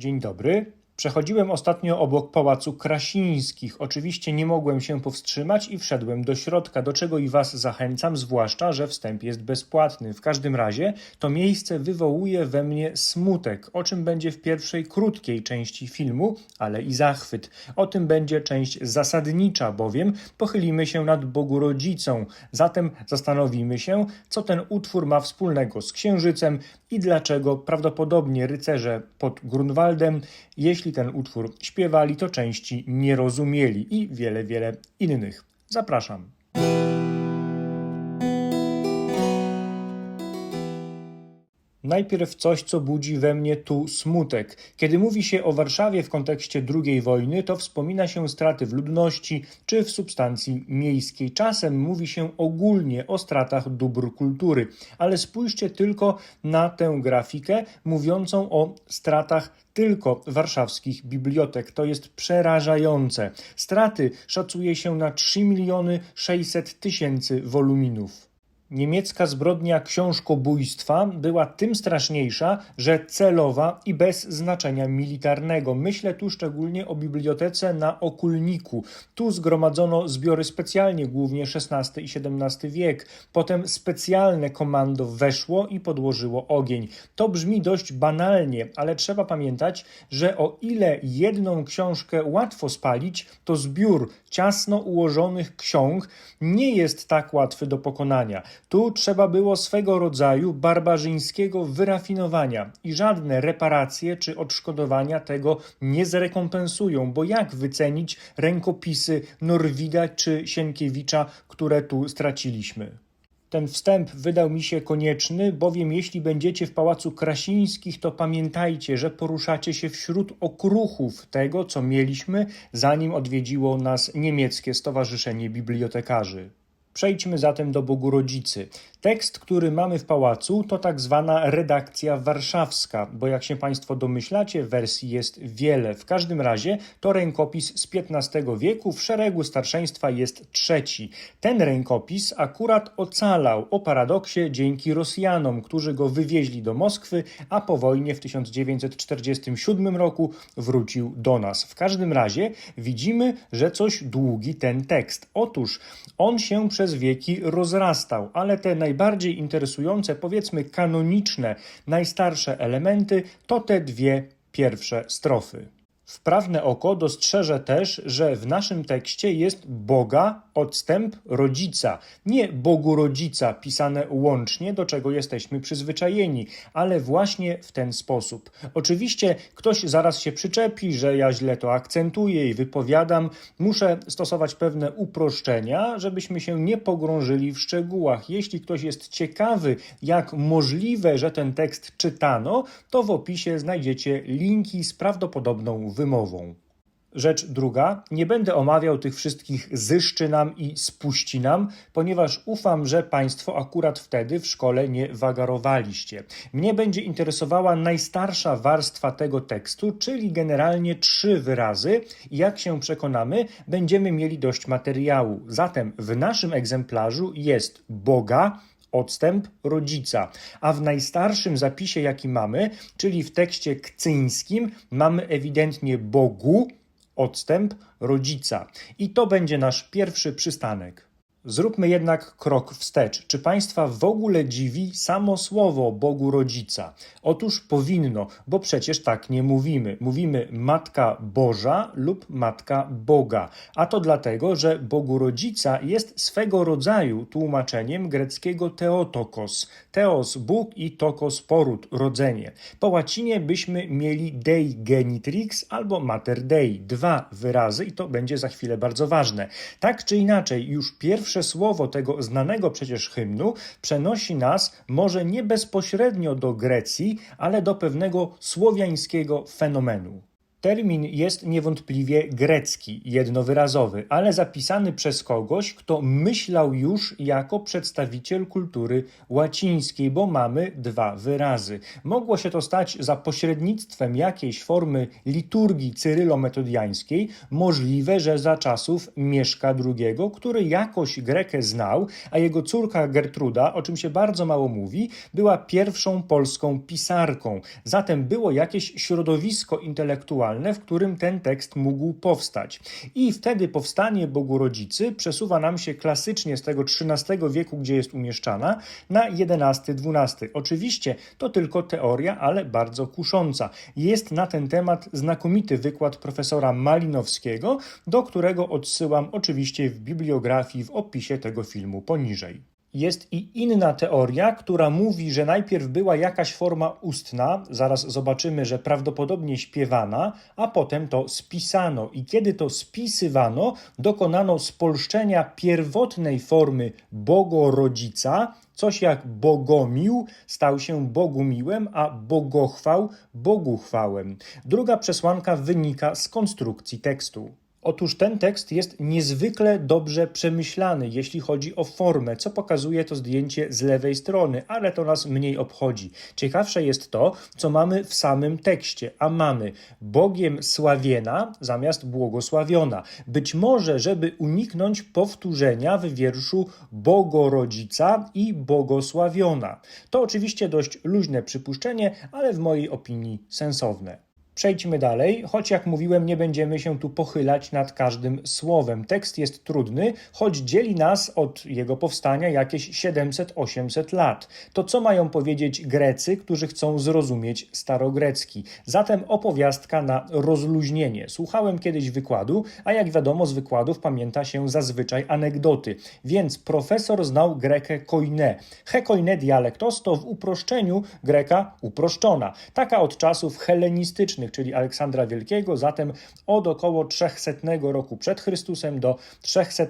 Dzień dobry. Przechodziłem ostatnio obok pałacu Krasińskich. Oczywiście nie mogłem się powstrzymać i wszedłem do środka, do czego i Was zachęcam, zwłaszcza, że wstęp jest bezpłatny. W każdym razie to miejsce wywołuje we mnie smutek, o czym będzie w pierwszej krótkiej części filmu, ale i zachwyt. O tym będzie część zasadnicza, bowiem pochylimy się nad Bogurodzicą. Zatem zastanowimy się, co ten utwór ma wspólnego z Księżycem i dlaczego prawdopodobnie rycerze pod Grunwaldem, jeśli ten utwór śpiewali, to części nie rozumieli i wiele, wiele innych. Zapraszam. Najpierw coś, co budzi we mnie tu smutek. Kiedy mówi się o Warszawie w kontekście II wojny, to wspomina się straty w ludności czy w substancji miejskiej. Czasem mówi się ogólnie o stratach dóbr kultury, ale spójrzcie tylko na tę grafikę mówiącą o stratach tylko warszawskich bibliotek. To jest przerażające. Straty szacuje się na 3 miliony 600 tysięcy woluminów. Niemiecka zbrodnia książkobójstwa była tym straszniejsza, że celowa i bez znaczenia militarnego. Myślę tu szczególnie o bibliotece na Okulniku. Tu zgromadzono zbiory specjalnie, głównie XVI i XVII wiek. Potem specjalne komando weszło i podłożyło ogień. To brzmi dość banalnie, ale trzeba pamiętać, że o ile jedną książkę łatwo spalić, to zbiór ciasno ułożonych ksiąg nie jest tak łatwy do pokonania. Tu trzeba było swego rodzaju barbarzyńskiego wyrafinowania i żadne reparacje czy odszkodowania tego nie zrekompensują, bo jak wycenić rękopisy Norwida czy Sienkiewicza, które tu straciliśmy? Ten wstęp wydał mi się konieczny, bowiem jeśli będziecie w Pałacu Krasińskich, to pamiętajcie, że poruszacie się wśród okruchów tego, co mieliśmy, zanim odwiedziło nas niemieckie Stowarzyszenie Bibliotekarzy. Przejdźmy zatem do Bogurodzicy. Tekst, który mamy w pałacu, to tak zwana redakcja warszawska, bo jak się Państwo domyślacie, wersji jest wiele. W każdym razie to rękopis z XV wieku, w szeregu starszeństwa jest trzeci. Ten rękopis akurat ocalał o paradoksie dzięki Rosjanom, którzy go wywieźli do Moskwy, a po wojnie w 1947 roku wrócił do nas. W każdym razie widzimy, że coś długi ten tekst. Otóż on się przez wieki rozrastał, ale te najbardziej interesujące, powiedzmy kanoniczne, najstarsze elementy to te dwie pierwsze strofy. Wprawne oko dostrzeże też, że w naszym tekście jest Boga odstęp rodzica. Nie Bogu rodzica pisane łącznie, do czego jesteśmy przyzwyczajeni, ale właśnie w ten sposób. Oczywiście ktoś zaraz się przyczepi, że ja źle to akcentuję i wypowiadam. Muszę stosować pewne uproszczenia, żebyśmy się nie pogrążyli w szczegółach. Jeśli ktoś jest ciekawy, jak możliwe, że ten tekst czytano, to w opisie znajdziecie linki z prawdopodobną wymową. Rzecz druga, nie będę omawiał tych wszystkich zyszczy nam i spuści nam, ponieważ ufam, że Państwo akurat wtedy w szkole nie wagarowaliście. Mnie będzie interesowała najstarsza warstwa tego tekstu, czyli generalnie trzy wyrazy jak się przekonamy, będziemy mieli dość materiału. Zatem w naszym egzemplarzu jest Boga, odstęp rodzica. A w najstarszym zapisie, jaki mamy, czyli w tekście kcyńskim, mamy ewidentnie Bogu, odstęp rodzica. I to będzie nasz pierwszy przystanek. Zróbmy jednak krok wstecz. Czy Państwa w ogóle dziwi samo słowo Bogu Rodzica? Otóż powinno, bo przecież tak nie mówimy. Mówimy Matka Boża lub Matka Boga. A to dlatego, że Bogu Rodzica jest swego rodzaju tłumaczeniem greckiego Theotokos. Theos Bóg i tokos poród, rodzenie. Po łacinie byśmy mieli Dei Genitrix albo Mater Dei. Dwa wyrazy i to będzie za chwilę bardzo ważne. Tak czy inaczej, już pierwszy pierwsze słowo tego znanego przecież hymnu przenosi nas może nie bezpośrednio do Grecji, ale do pewnego słowiańskiego fenomenu. Termin jest niewątpliwie grecki, jednowyrazowy, ale zapisany przez kogoś, kto myślał już jako przedstawiciel kultury łacińskiej, bo mamy dwa wyrazy. Mogło się to stać za pośrednictwem jakiejś formy liturgii cyrylo-metodiańskiej, możliwe, że za czasów Mieszka II, który jakoś Grekę znał, a jego córka Gertruda, o czym się bardzo mało mówi, była pierwszą polską pisarką. Zatem było jakieś środowisko intelektualne, w którym ten tekst mógł powstać. I wtedy powstanie Bogu Rodzicy przesuwa nam się klasycznie z tego XIII wieku, gdzie jest umieszczana, na XI-XII. Oczywiście to tylko teoria, ale bardzo kusząca. Jest na ten temat znakomity wykład profesora Malinowskiego, do którego odsyłam oczywiście w bibliografii w opisie tego filmu poniżej. Jest i inna teoria, która mówi, że najpierw była jakaś forma ustna, zaraz zobaczymy, że prawdopodobnie śpiewana, a potem to spisano. I kiedy to spisywano, dokonano spolszczenia pierwotnej formy Bogorodzica, coś jak Bogomił stał się Bogumiłem, a Bogochwał Boguchwałem. Druga przesłanka wynika z konstrukcji tekstu. Otóż ten tekst jest niezwykle dobrze przemyślany, jeśli chodzi o formę, co pokazuje to zdjęcie z lewej strony, ale to nas mniej obchodzi. Ciekawsze jest to, co mamy w samym tekście, a mamy Bogiem sławiena zamiast błogosławiona. Być może, żeby uniknąć powtórzenia w wierszu Bogorodzica i błogosławiona. To oczywiście dość luźne przypuszczenie, ale w mojej opinii sensowne. Przejdźmy dalej, choć jak mówiłem, nie będziemy się tu pochylać nad każdym słowem. Tekst jest trudny, choć dzieli nas od jego powstania jakieś 700-800 lat. To co mają powiedzieć Grecy, którzy chcą zrozumieć starogrecki? Zatem opowiastka na rozluźnienie. Słuchałem kiedyś wykładu, a jak wiadomo z wykładów pamięta się zazwyczaj anegdoty. Więc profesor znał grekę koine. He koine dialektos to w uproszczeniu greka uproszczona. Taka od czasów helenistycznych czyli Aleksandra Wielkiego, zatem od około 300 roku przed Chrystusem do 300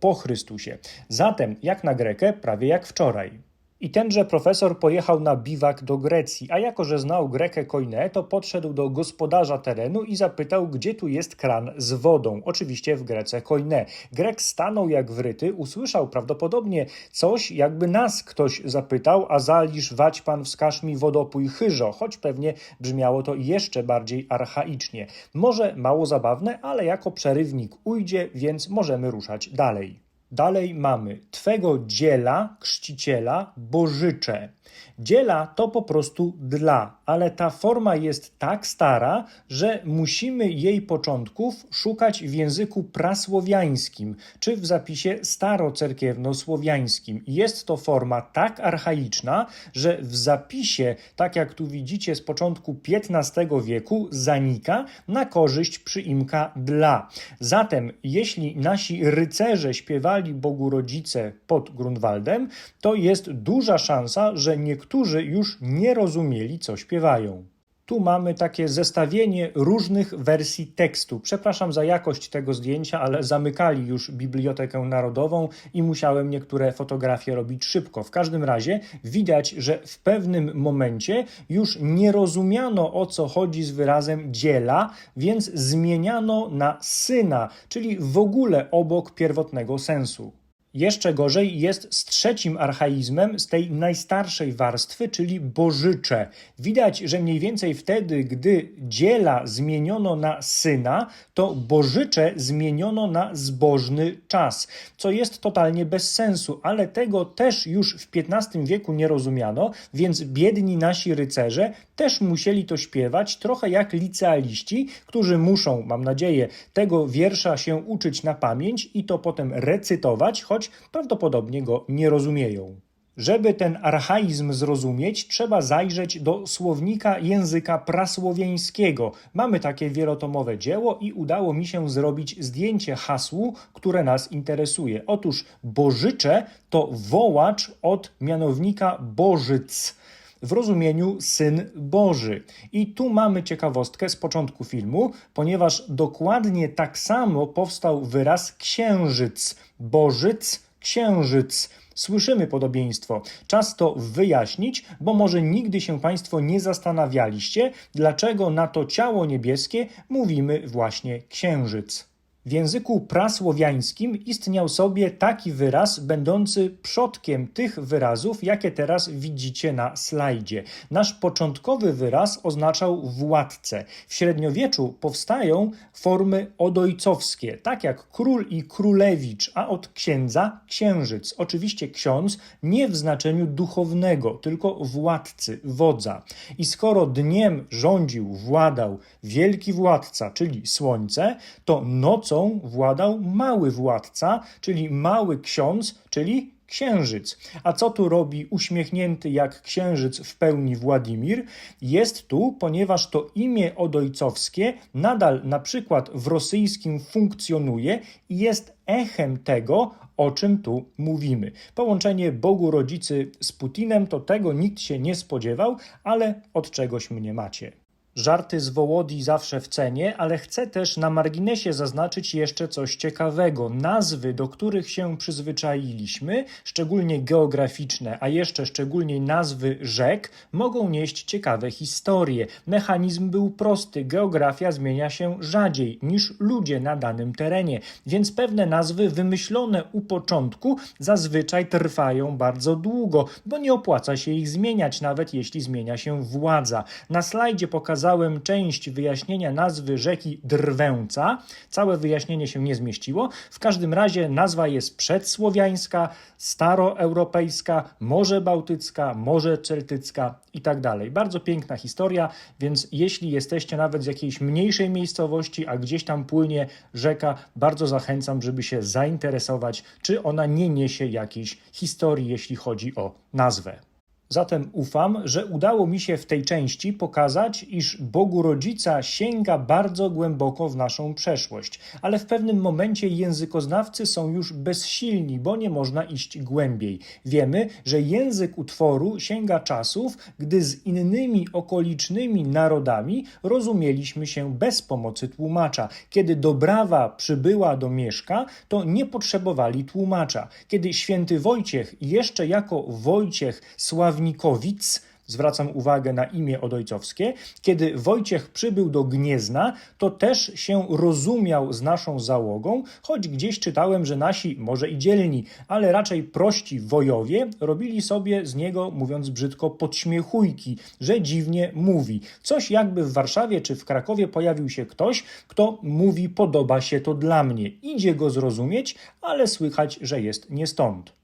po Chrystusie. Zatem, jak na Grekę, prawie jak wczoraj. I tenże profesor pojechał na biwak do Grecji, a jako że znał Grekę Koine, to podszedł do gospodarza terenu i zapytał, gdzie tu jest kran z wodą. Oczywiście w Grece Koine. Grek stanął jak wryty, usłyszał prawdopodobnie coś, jakby nas ktoś zapytał, a zalisz wać pan wskaż mi wodopój chyżo, choć pewnie brzmiało to jeszcze bardziej archaicznie. Może mało zabawne, ale jako przerywnik ujdzie, więc możemy ruszać dalej. Dalej mamy Twego dziela, chrzciciela, bożycze. Dziela to po prostu dla, ale ta forma jest tak stara, że musimy jej początków szukać w języku prasłowiańskim czy w zapisie starocerkiewnosłowiańskim. Jest to forma tak archaiczna, że w zapisie, tak jak tu widzicie z początku XV wieku, zanika na korzyść przyimka dla. Zatem, jeśli nasi rycerze śpiewali Bogu Rodzice pod Grunwaldem, to jest duża szansa, że niektórzy już nie rozumieli, co śpiewają. Tu mamy takie zestawienie różnych wersji tekstu. Przepraszam za jakość tego zdjęcia, ale zamykali już Bibliotekę Narodową i musiałem niektóre fotografie robić szybko. W każdym razie widać, że w pewnym momencie już nie rozumiano o co chodzi z wyrazem dziela, więc zmieniano na syna, czyli w ogóle obok pierwotnego sensu. Jeszcze gorzej jest z trzecim archaizmem z tej najstarszej warstwy, czyli bożycze. Widać, że mniej więcej wtedy, gdy dziela zmieniono na syna, to bożycze zmieniono na zbożny czas, co jest totalnie bez sensu, ale tego też już w XV wieku nie rozumiano, więc biedni nasi rycerze też musieli to śpiewać, trochę jak licealiści, którzy muszą, mam nadzieję, tego wiersza się uczyć na pamięć i to potem recytować, choć choć prawdopodobnie go nie rozumieją. Żeby ten archaizm zrozumieć, trzeba zajrzeć do słownika języka prasłowiańskiego. Mamy takie wielotomowe dzieło i udało mi się zrobić zdjęcie hasłu, które nas interesuje. Otóż Bożycze to wołacz od mianownika Bożyc w rozumieniu Syn Boży. I tu mamy ciekawostkę z początku filmu, ponieważ dokładnie tak samo powstał wyraz księżyc. Bożyc księżyc. Słyszymy podobieństwo. Czas to wyjaśnić, bo może nigdy się Państwo nie zastanawialiście, dlaczego na to ciało niebieskie mówimy właśnie księżyc. W języku prasłowiańskim istniał sobie taki wyraz, będący przodkiem tych wyrazów, jakie teraz widzicie na slajdzie. Nasz początkowy wyraz oznaczał władcę. W średniowieczu powstają formy odojcowskie, tak jak król i królewicz, a od księdza księżyc. Oczywiście ksiądz nie w znaczeniu duchownego, tylko władcy, wodza. I skoro dniem rządził, władał wielki władca, czyli słońce, to nocą władał mały władca, czyli mały ksiądz, czyli księżyc. A co tu robi uśmiechnięty jak księżyc w pełni Władimir? Jest tu, ponieważ to imię odojcowskie nadal na przykład w rosyjskim funkcjonuje i jest echem tego, o czym tu mówimy. Połączenie Bogu Rodzicy z Putinem to tego nikt się nie spodziewał, ale od czegoś mnie macie. Żarty z Wołodii zawsze w cenie, ale chcę też na marginesie zaznaczyć jeszcze coś ciekawego. Nazwy, do których się przyzwyczailiśmy, szczególnie geograficzne, a jeszcze szczególnie nazwy rzek, mogą nieść ciekawe historie. Mechanizm był prosty. Geografia zmienia się rzadziej niż ludzie na danym terenie, więc pewne nazwy wymyślone u początku zazwyczaj trwają bardzo długo, bo nie opłaca się ich zmieniać, nawet jeśli zmienia się władza. Na slajdzie pokazałem, pokazałem część wyjaśnienia nazwy rzeki Drwęca. Całe wyjaśnienie się nie zmieściło. W każdym razie nazwa jest przedsłowiańska, staroeuropejska, Morze Bałtycka, Morze Celtycka i tak dalej. Bardzo piękna historia, więc jeśli jesteście nawet z jakiejś mniejszej miejscowości, a gdzieś tam płynie rzeka, bardzo zachęcam, żeby się zainteresować, czy ona nie niesie jakiejś historii, jeśli chodzi o nazwę. Zatem ufam, że udało mi się w tej części pokazać, iż Bogu Rodzica sięga bardzo głęboko w naszą przeszłość, ale w pewnym momencie językoznawcy są już bezsilni, bo nie można iść głębiej. Wiemy, że język utworu sięga czasów, gdy z innymi okolicznymi narodami rozumieliśmy się bez pomocy tłumacza. Kiedy Dobrawa przybyła do Mieszka, to nie potrzebowali tłumacza. Kiedy święty Wojciech jeszcze jako Wojciech sławny Zwracam uwagę na imię odojcowskie, kiedy Wojciech przybył do Gniezna, to też się rozumiał z naszą załogą, choć gdzieś czytałem, że nasi, może i dzielni, ale raczej prości wojowie robili sobie z niego, mówiąc brzydko, podśmiechujki, że dziwnie mówi. Coś jakby w Warszawie czy w Krakowie pojawił się ktoś, kto mówi podoba się to dla mnie. Idzie go zrozumieć, ale słychać, że jest nie stąd.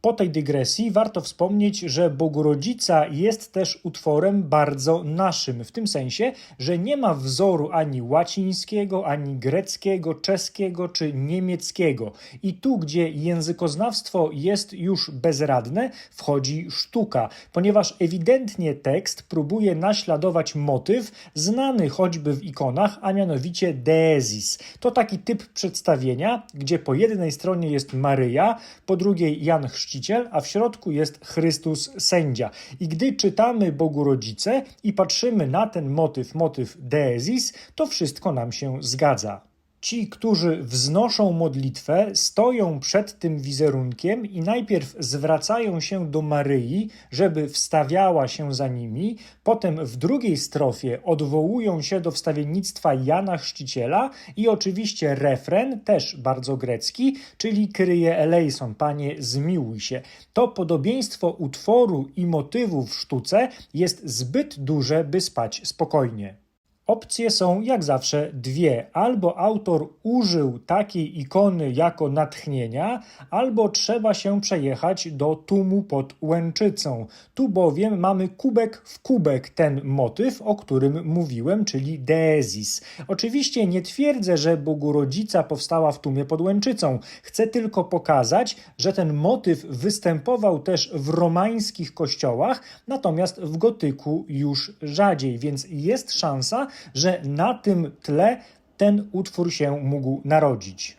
Po tej dygresji warto wspomnieć, że Bogorodzica jest też utworem bardzo naszym, w tym sensie, że nie ma wzoru ani łacińskiego, ani greckiego, czeskiego czy niemieckiego. I tu, gdzie językoznawstwo jest już bezradne, wchodzi sztuka, ponieważ ewidentnie tekst próbuje naśladować motyw znany choćby w ikonach, a mianowicie deezis. To taki typ przedstawienia, gdzie po jednej stronie jest Maryja, po drugiej Jan Chrzciciel, Chrzciciel, a w środku jest Chrystus sędzia. I gdy czytamy Bogu Rodzice i patrzymy na ten motyw, motyw deezis, to wszystko nam się zgadza. Ci, którzy wznoszą modlitwę, stoją przed tym wizerunkiem i najpierw zwracają się do Maryi, żeby wstawiała się za nimi, potem w drugiej strofie odwołują się do wstawiennictwa Jana Chrzciciela i oczywiście refren, też bardzo grecki, czyli kryje eleison, Panie zmiłuj się. To podobieństwo utworu i motywu w sztuce jest zbyt duże, by spać spokojnie. Opcje są jak zawsze dwie. Albo autor użył takiej ikony jako natchnienia, albo trzeba się przejechać do Tumu pod Łęczycą. Tu bowiem mamy kubek w kubek ten motyw, o którym mówiłem, czyli deezis. Oczywiście nie twierdzę, że Bogurodzica powstała w Tumie pod Łęczycą. Chcę tylko pokazać, że ten motyw występował też w romańskich kościołach, natomiast w gotyku już rzadziej, więc jest szansa, że na tym tle ten utwór się mógł narodzić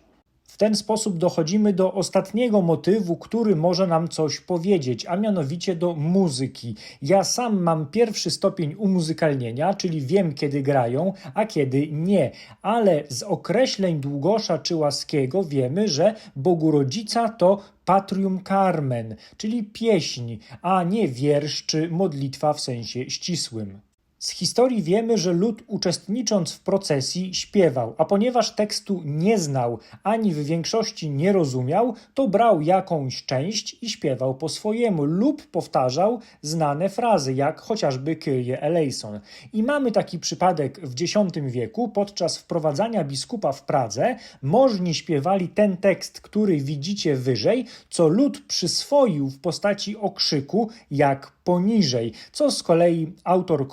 ten sposób dochodzimy do ostatniego motywu, który może nam coś powiedzieć, a mianowicie do muzyki. Ja sam mam pierwszy stopień umuzykalnienia, czyli wiem kiedy grają, a kiedy nie, ale z określeń Długosza czy Łaskiego wiemy, że Bogu Rodzica to Patrium Carmen, czyli pieśń, a nie wiersz czy modlitwa w sensie ścisłym. Z historii wiemy, że lud uczestnicząc w procesji śpiewał, a ponieważ tekstu nie znał ani w większości nie rozumiał, to brał jakąś część i śpiewał po swojemu lub powtarzał znane frazy, jak chociażby Kyrie eleison. I mamy taki przypadek w X wieku, podczas wprowadzania biskupa w Pradze, możni śpiewali ten tekst, który widzicie wyżej, co lud przyswoił w postaci okrzyku, jak poniżej, co z kolei autor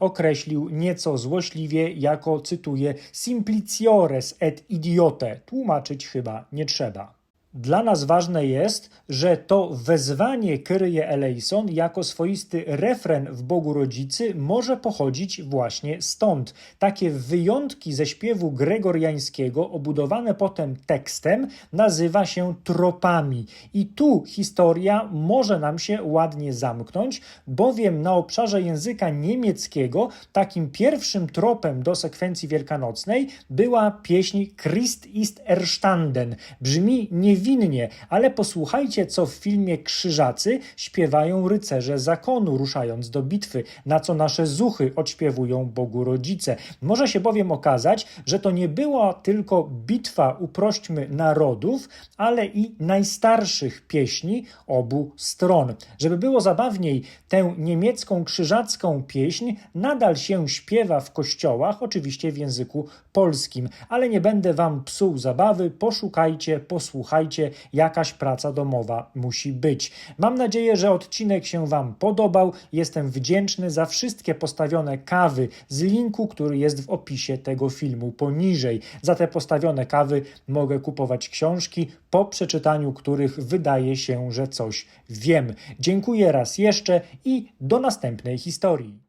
określił nieco złośliwie jako, cytuję, simpliciores et idiote. Tłumaczyć chyba nie trzeba. Dla nas ważne jest, że to wezwanie Kyrie eleison jako swoisty refren w Bogu Rodzicy może pochodzić właśnie stąd. Takie wyjątki ze śpiewu gregoriańskiego, obudowane potem tekstem, nazywa się tropami. I tu historia może nam się ładnie zamknąć, bowiem na obszarze języka niemieckiego takim pierwszym tropem do sekwencji wielkanocnej była pieśń Christ ist erstanden. Brzmi nie niewinnie, ale posłuchajcie, co w filmie Krzyżacy śpiewają rycerze zakonu, ruszając do bitwy, na co nasze zuchy odśpiewują Bogu Rodzice. Może się bowiem okazać, że to nie była tylko bitwa uprośćmy narodów, ale i najstarszych pieśni obu stron. Żeby było zabawniej, tę niemiecką krzyżacką pieśń nadal się śpiewa w kościołach, oczywiście w języku polskim, ale nie będę wam psuł zabawy, poszukajcie, posłuchajcie jakaś praca domowa musi być. Mam nadzieję, że odcinek się Wam podobał. Jestem wdzięczny za wszystkie postawione kawy z linku, który jest w opisie tego filmu poniżej. Za te postawione kawy mogę kupować książki, po przeczytaniu których wydaje się, że coś wiem. Dziękuję raz jeszcze i do następnej historii.